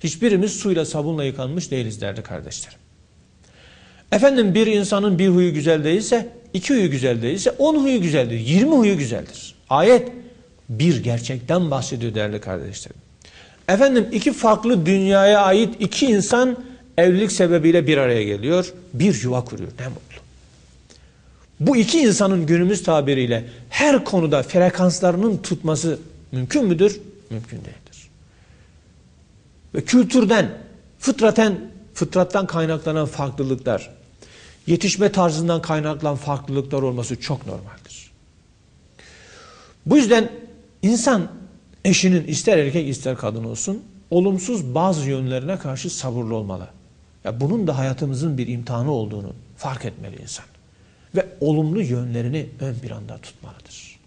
Hiçbirimiz suyla sabunla yıkanmış değiliz derdi kardeşlerim. Efendim bir insanın bir huyu güzel değilse, iki huyu güzel değilse, on huyu güzeldir, yirmi huyu güzeldir. Ayet bir gerçekten bahsediyor değerli kardeşlerim. Efendim iki farklı dünyaya ait iki insan evlilik sebebiyle bir araya geliyor, bir yuva kuruyor. Ne mutlu. Bu iki insanın günümüz tabiriyle her konuda frekanslarının tutması mümkün müdür? Mümkün değildir. Ve kültürden, fıtraten, fıtrattan kaynaklanan farklılıklar, yetişme tarzından kaynaklanan farklılıklar olması çok normaldir. Bu yüzden insan eşinin ister erkek ister kadın olsun olumsuz bazı yönlerine karşı sabırlı olmalı. Ya bunun da hayatımızın bir imtihanı olduğunu fark etmeli insan ve olumlu yönlerini ön planda tutmalıdır.